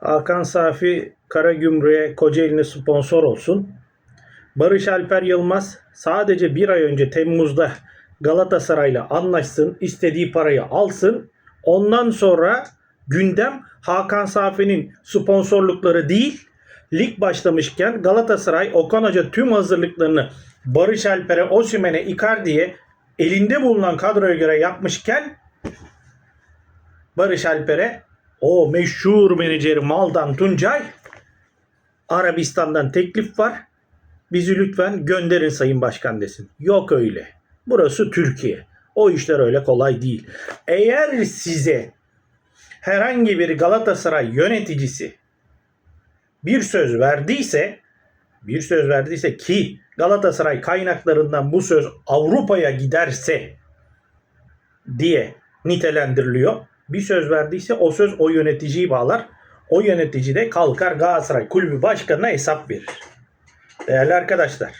Hakan Safi Karagümrük'e Kocaeli'ne sponsor olsun. Barış Alper Yılmaz sadece bir ay önce Temmuz'da Galatasaray'la anlaşsın, istediği parayı alsın. Ondan sonra gündem Hakan Safi'nin sponsorlukları değil, lig başlamışken Galatasaray Okan Hoca tüm hazırlıklarını Barış Alper'e, Osimhen'e, Icardi'ye elinde bulunan kadroya göre yapmışken Barış Alper'e o meşhur menajeri Maldan Tuncay Arabistan'dan teklif var. Bizi lütfen gönderin Sayın Başkan desin. Yok öyle. Burası Türkiye. O işler öyle kolay değil. Eğer size herhangi bir Galatasaray yöneticisi bir söz verdiyse bir söz verdiyse ki Galatasaray kaynaklarından bu söz Avrupa'ya giderse diye nitelendiriliyor. Bir söz verdiyse o söz o yöneticiyi bağlar. O yönetici de kalkar Galatasaray kulübü başkanına hesap verir. Değerli arkadaşlar,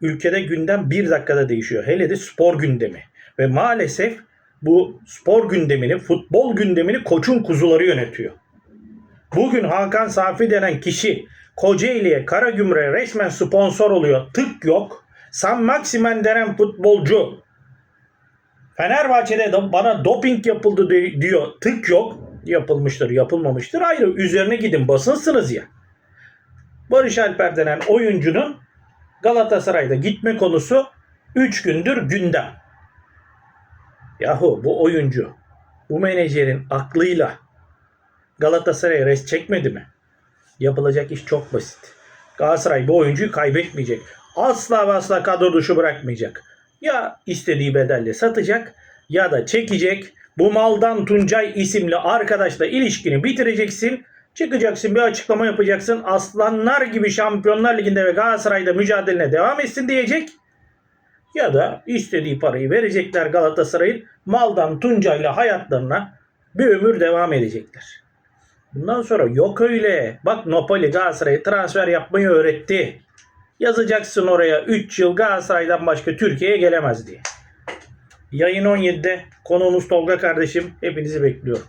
ülkede gündem bir dakikada değişiyor. Hele de spor gündemi. Ve maalesef bu spor gündemini, futbol gündemini koçun kuzuları yönetiyor. Bugün Hakan Safi denen kişi Kocaeli'ye, Karagümrük'e resmen sponsor oluyor. Tık yok. San Maximen denen futbolcu Fenerbahçe'de de bana doping yapıldı di- diyor. Tık yok. Yapılmıştır, yapılmamıştır. Ayrı üzerine gidin basınsınız ya. Barış Alper denen oyuncunun Galatasaray'da gitme konusu 3 gündür gündem. Yahu bu oyuncu bu menajerin aklıyla Galatasaray'a res çekmedi mi? Yapılacak iş çok basit. Galatasaray bu oyuncuyu kaybetmeyecek. Asla ve asla kadro dışı bırakmayacak. Ya istediği bedelle satacak ya da çekecek. Bu maldan Tuncay isimli arkadaşla ilişkini bitireceksin. Çıkacaksın bir açıklama yapacaksın. Aslanlar gibi Şampiyonlar Ligi'nde ve Galatasaray'da mücadeline devam etsin diyecek. Ya da istediği parayı verecekler Galatasaray'ın. Maldan Tuncay'la hayatlarına bir ömür devam edecekler. Bundan sonra yok öyle. Bak Napoli Galatasaray'a transfer yapmayı öğretti. Yazacaksın oraya 3 yıl Galatasaray'dan başka Türkiye'ye gelemez diye. Yayın 17'de konuğumuz Tolga kardeşim. Hepinizi bekliyorum.